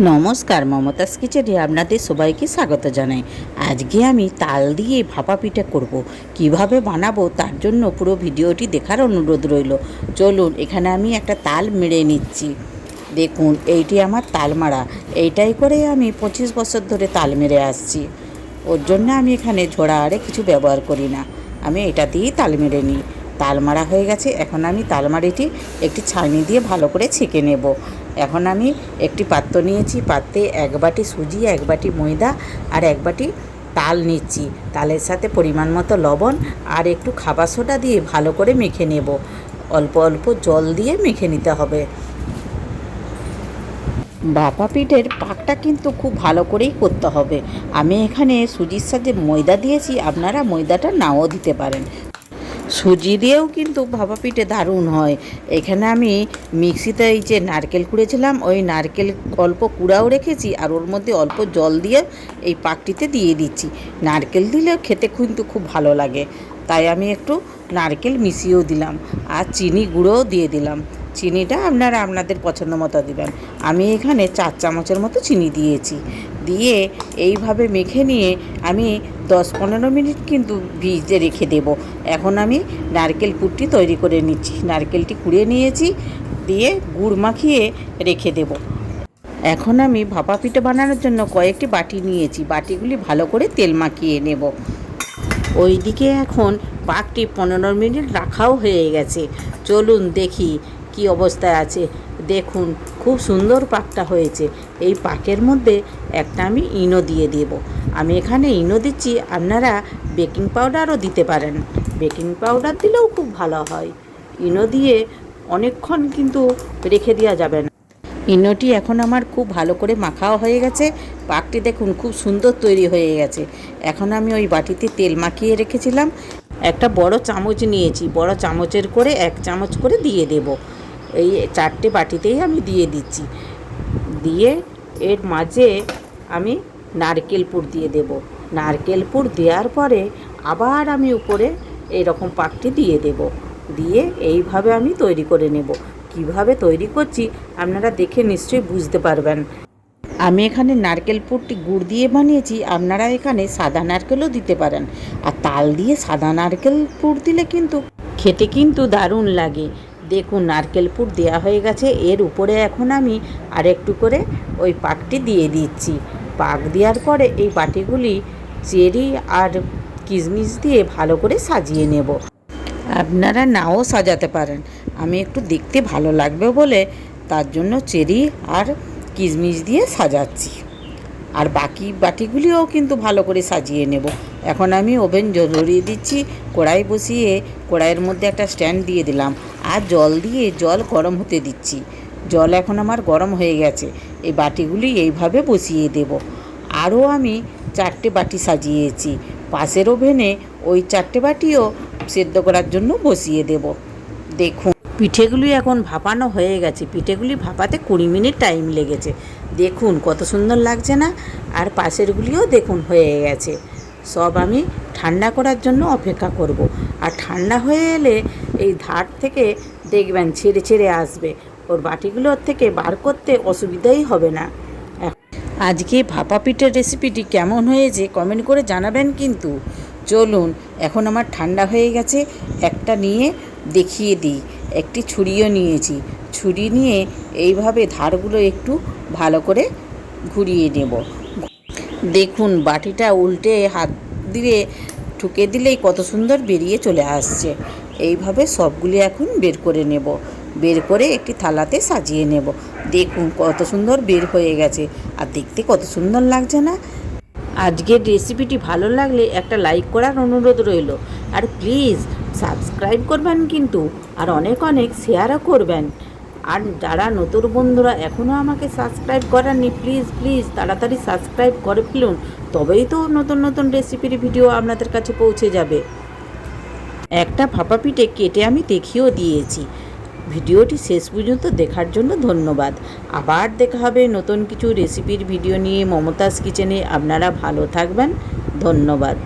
নমস্কার মমতাস কিচেনে আপনাদের সবাইকে স্বাগত জানাই। আজকে আমি তাল দিয়ে ভাপা পিঠা করব। কীভাবে বানাবো তার জন্য পুরো ভিডিওটি দেখার অনুরোধ রইল। চলুন, এখানে আমি একটা তাল মেরে নিচ্ছি। দেখুন, এইটি আমার তাল মারা। এইটাই করে আমি পঁচিশ বছর ধরে তাল মেরে আসছি। ওর জন্য আমি এখানে ঝোড়া আরে কিছু ব্যবহার করি না। আমি এটা দিয়েই তাল মেরে নিই। তাল মারা হয়ে গেছে, এখন আমি তালমারিটি একটি ছাঁকনি দিয়ে ভালো করে ছেঁকে নেব। এখন আমি একটি পাত্র নিয়েছি, পাত্রে এক বাটি সুজি, এক বাটি ময়দা আর এক বাটি তাল নিচ্ছি। তালের সাথে পরিমাণ মতো লবণ আর একটু খাবার সোডা দিয়ে ভালো করে মেখে নেব। অল্প অল্প জল দিয়ে মেখে নিতে হবে। ভাপা পিঠের পাকটা কিন্তু খুব ভালো করেই করতে হবে। আমি এখানে সুজির সাথে ময়দা দিয়েছি, আপনারা ময়দাটা নাও দিতে পারেন। সুজি দিয়েও কিন্তু ভাপা পিঠে দারুণ হয়। এখানে আমি মিক্সিতে এই যে নারকেল কুড়েছিলাম, ওই নারকেল অল্প কুড়াও রেখেছি আর ওর মধ্যে অল্প জল দিয়ে এই পাকটিতে দিয়ে দিচ্ছি। নারকেল দিলে খেতে কিন্তু খুব ভালো লাগে। তাই আমি একটু নারকেল মিশিয়েও দিলাম আর চিনি গুঁড়োও দিয়ে দিলাম। চিনিটা আপনারা আপনাদের পছন্দ মতো দিবেন। আমি এখানে চার চামচের মতো চিনি দিয়েছি। দিয়ে এইভাবে মেখে নিয়ে আমি দশ পনেরো মিনিট কিন্তু ভিজতে রেখে দেব। এখন আমি নারকেল পুরটি তৈরি করে নিচ্ছি। নারকেলটি কুড়িয়ে নিয়েছি, দিয়ে গুড় মাখিয়ে রেখে দেব। এখন আমি ভাপা পিঠে বানানোর জন্য কয়েকটি বাটি নিয়েছি। বাটিগুলি ভালো করে তেল মাখিয়ে নেব। ওইদিকে এখন পাকটি পনেরো মিনিট রাখাও হয়ে গেছে। চলুন দেখি কি অবস্থায় আছে? দেখুন, খুব সুন্দর পাকটা হয়েছে। এই পাকের মধ্যে একটা আমি ইনো দিয়ে দেব। আমি এখানে ইনো দিচ্ছি, আপনারা বেকিং পাউডারও দিতে পারেন। বেকিং পাউডার দিলেও খুব ভালো হয়। ইনো দিয়ে অনেকক্ষণ কিন্তু রেখে দেওয়া যাবে না। ইনোটি এখন আমার খুব ভালো করে মাখাও হয়ে গেছে। পাকটি দেখুন, খুব সুন্দর তৈরি হয়ে গেছে। এখন আমি ওই বাটিতে তেল মাখিয়ে রেখেছিলাম। একটা বড় চামচ নিয়েছি। বড় চামচের করে এক চামচ করে দিয়ে দেব। এই চারটে বাটিতেই আমি দিয়ে দিচ্ছি। দিয়ে এর মাঝে আমি নারকেল পুর দিয়ে দেব। নারকেল পুর দেওয়ার পরে আবার আমি উপরে এরকম পাকটি দিয়ে দেব। দিয়ে এইভাবে আমি তৈরি করে নেব। কীভাবে তৈরি করছি আপনারা দেখে নিশ্চয়ই বুঝতে পারবেন। আমি এখানে নারকেল পুরটি গুড় দিয়ে বানিয়েছি, আপনারা এখানে সাদা নারকেলও দিতে পারেন। আর তাল দিয়ে সাদা নারকেল পুর দিলে কিন্তু খেতে কিন্তু দারুণ লাগে। দেখুন, নারকেল পুর দেওয়া হয়ে গেছে। এর উপরে এখন আমি আর একটু করে ওই পাকটি দিয়ে দিচ্ছি। পাক দেওয়ার পরে এই বাটিগুলি চেরি আর কিশমিশ দিয়ে ভালো করে সাজিয়ে নেব। আপনারা নাও সাজাতে পারেন। আমি একটু দেখতে ভালো লাগবে বলে তার জন্য চেরি আর কিশমিশ দিয়ে সাজাচ্ছি। আর বাকি বাটিগুলিও কিন্তু ভালো করে সাজিয়ে নেব। এখন আমি ওভেন ধরিয়ে দিচ্ছি, কড়াই বসিয়ে কড়াইয়ের মধ্যে একটা স্ট্যান্ড দিয়ে দিলাম আর জল দিয়ে জল গরম হতে দিচ্ছি। জল এখন আমার গরম হয়ে গেছে, এই বাটিগুলি এইভাবে বসিয়ে দেব। আরও আমি চারটে বাটি সাজিয়েছি, পাশের ওভেনে ওই চারটে বাটিও সেদ্ধ করার জন্য বসিয়ে দেব। দেখুন। পিঠেগুলি এখন ভাপানো হয়ে গেছে। পিঠেগুলি ভাপাতে কুড়ি মিনিট টাইম লেগেছে। দেখুন কত সুন্দর লাগছে না? আর পাশেরগুলিও দেখুন হয়ে গেছে। সব আমি ঠান্ডা করার জন্য অপেক্ষা করব। আর ঠান্ডা হয়ে এলে এই ধার থেকে দেখবেন ছেড়ে ছেড়ে আসবে। ওর বাটিগুলোর থেকে বার করতে অসুবিধাই হবে না। আজকে ভাপা পিঠের রেসিপিটি কেমন হয়েছে কমেন্ট করে জানাবেন কিন্তু। চলুন, এখন আমার ঠান্ডা হয়ে গেছে। একটা নিয়ে দেখিয়ে দিই। একটি ছুরিও নিয়েছি। ছুরি নিয়ে এইভাবে ধারগুলো একটু ভালো করে ঘুরিয়ে নেব। দেখুন, বাটিটা উল্টে হাত দিয়ে ঠুকে দিলেই কত সুন্দর বেরিয়ে চলে আসছে। এইভাবে সবগুলি এখন বের করে নেব। বের করে একটি থালাতে সাজিয়ে নেব। দেখুন, কত সুন্দর বের হয়ে গেছে। আর দেখতে কত সুন্দর লাগছে না? আজকের রেসিপিটি ভালো লাগলে একটা লাইক করার অনুরোধ রইল। আর প্লিজ সাবস্ক্রাইব করবেন কিন্তু, আর অনেক অনেক শেয়ারও করবেন। আর যারা নতুন বন্ধুরা এখনও আমাকে সাবস্ক্রাইব করেননি প্লিজ প্লিজ তাড়াতাড়ি সাবস্ক্রাইব করে ফেলুন। তবেই তো নতুন নতুন রেসিপির ভিডিও আপনাদের কাছে পৌঁছে যাবে। একটা ভাপা পিঠে কেটে আমি দেখিয়েও দিয়েছি। ভিডিওটি শেষ পর্যন্ত দেখার জন্য ধন্যবাদ। আবার দেখা হবে নতুন কিছু রেসিপির ভিডিও নিয়ে মমতাজ কিচেনে আপনারা ভালো থাকবেন। ধন্যবাদ।